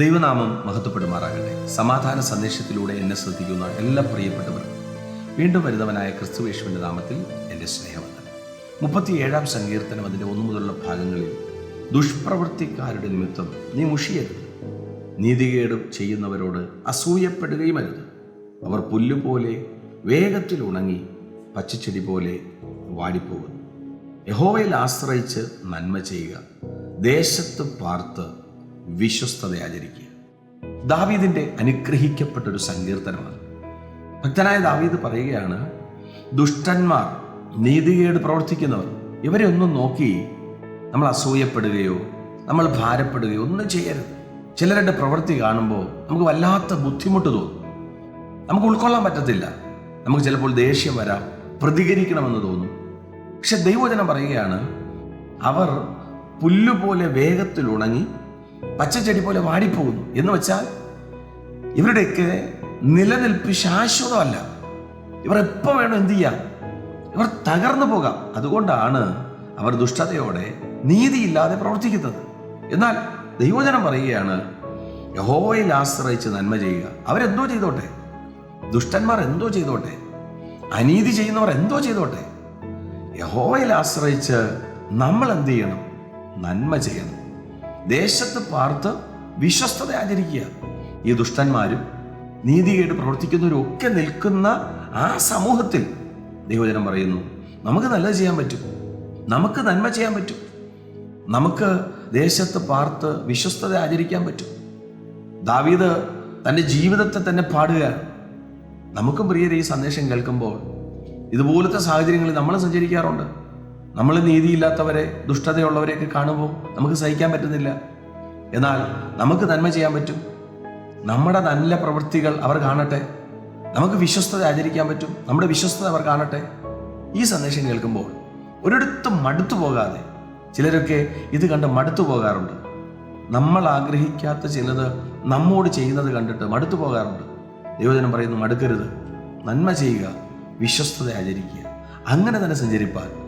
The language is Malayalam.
ദൈവനാമം മഹത്വപ്പെടുമാറാകട്ടെ. സമാധാന സന്ദേശത്തിലൂടെ എന്നെ ശ്രദ്ധിക്കുന്ന എല്ലാ പ്രിയപ്പെട്ടവർക്കും വീണ്ടും വരുന്നവനായ ക്രിസ്തുവേശുവിന്റെ നാമത്തിൽ എന്റെ സ്നേഹമുണ്ട് മുപ്പത്തിയേഴാം സങ്കീർത്തനം അതിന്റെ ഒന്നു മുതലുള്ള ഭാഗങ്ങളിൽ ദുഷ്പ്രവൃത്തിക്കാരുടെ നിമിത്തം നീ മുഷിയരുത്. നീതികേടും ചെയ്യുന്നവരോട് അസൂയപ്പെടുകയും അരുത് അവർ പുല്ലുപോലെ വേഗത്തിൽ ഉണങ്ങി പച്ചച്ചെടി പോലെ വാടിപ്പോകുന്നു. യഹോവയിൽ ആശ്രയിച്ച് നന്മ ചെയ്യുക ദേശത്ത് പാർത്ത് വിശ്വസ്തത ആചരിക്കുക ദാവീദിന്റെ അനുഗ്രഹിക്കപ്പെട്ടൊരു സങ്കീർത്തനമാണ്. ഭക്തനായ ദാവീദ് പറയുകയാണ് ദുഷ്ടന്മാർ നീതികേട് പ്രവർത്തിക്കുന്നവർ ഇവരെ ഒന്നും നോക്കി നമ്മൾ അസൂയപ്പെടുകയോ നമ്മൾ ഭാരപ്പെടുകയോ ഒന്നും ചെയ്യരുത്. ചിലരുടെ പ്രവൃത്തി കാണുമ്പോൾ നമുക്ക് വല്ലാത്ത ബുദ്ധിമുട്ട് തോന്നും. നമുക്ക് ഉൾക്കൊള്ളാൻ പറ്റത്തില്ല. നമുക്ക് ചിലപ്പോൾ ദേഷ്യം വരാം പ്രതികരിക്കണമെന്ന് തോന്നും. പക്ഷെ ദൈവജനം പറയുകയാണ് അവർ പുല്ലുപോലെ വേഗത്തിൽ ഉണങ്ങി പച്ചച്ചെടി പോലെ വാടിപ്പോകുന്നു. എന്ന് വെച്ചാൽ ഇവരുടെയൊക്കെ നിലനിൽപ്പ് ശാശ്വതമല്ല. ഇവർ എപ്പോൾ വേണം എന്ത് ചെയ്യാം? ഇവർ തകർന്നു പോകാം. അതുകൊണ്ടാണ് അവർ ദുഷ്ടതയോടെ നീതിയില്ലാതെ പ്രവർത്തിക്കുന്നത്. എന്നാൽ ദൈവജനം പറയുകയാണ് യഹോവയിൽ ആശ്രയിച്ച് നന്മ ചെയ്യുക. അവരെന്തോ ചെയ്തോട്ടെ? ദുഷ്ടന്മാർ എന്തോ ചെയ്തോട്ടെ? അനീതി ചെയ്യുന്നവർ എന്തോ ചെയ്തോട്ടെ? യഹോവയിൽ ആശ്രയിച്ച് നമ്മൾ എന്ത് ചെയ്യണം? നന്മ ചെയ്യണം. ദേശത്ത് പാർത്ത് വിശ്വസ്തത ആചരിക്കുക ഈ ദുഷ്ടന്മാരും നീതികേട് പ്രവർത്തിക്കുന്നവരും ഒക്കെ നിൽക്കുന്ന ആ സമൂഹത്തിൽ ദൈവജനം പറയുന്നു നമുക്ക് നല്ലത് ചെയ്യാൻ പറ്റും. നമുക്ക് നന്മ ചെയ്യാൻ പറ്റും. നമുക്ക് ദേശത്ത് പാർത്ത് വിശ്വസ്തത ആചരിക്കാൻ പറ്റും. ദാവീദ് തന്റെ ജീവിതത്തെ തന്നെ പാടുകയാണ്. നമുക്കും പ്രിയരെ ഈ സന്ദേശം കേൾക്കുമ്പോൾ ഇതുപോലത്തെ സാഹചര്യങ്ങളിൽ നമ്മൾ സഞ്ചരിക്കാറുണ്ട്. നമ്മൾ നീതിയില്ലാത്തവരെ ദുഷ്ടതയുള്ളവരെയൊക്കെ കാണുമ്പോൾ നമുക്ക് സഹിക്കാൻ പറ്റുന്നില്ല. എന്നാൽ നമുക്ക് നന്മ ചെയ്യാൻ പറ്റും. നമ്മുടെ നല്ല പ്രവൃത്തികൾ അവർ കാണട്ടെ. നമുക്ക് വിശ്വസ്തത ആചരിക്കാൻ പറ്റും. നമ്മുടെ വിശ്വസ്തത അവർ കാണട്ടെ. ഈ സന്ദേശം കേൾക്കുമ്പോൾ ഒരിടത്തും മടുത്തു പോകാതെ ചിലരൊക്കെ ഇത് കണ്ട് മടുത്തു പോകാറുണ്ട്. നമ്മൾ ആഗ്രഹിക്കാത്ത ചിലത് നമ്മോട് ചെയ്യുന്നത് കണ്ടിട്ട് മടുത്തു പോകാറുണ്ട്. ദൈവജനം പറയുന്നു മടുക്കരുത്. നന്മ ചെയ്യുക വിശ്വസ്തത ആചരിക്കുക. അങ്ങനെ തന്നെ സഞ്ചരിപ്പാൻ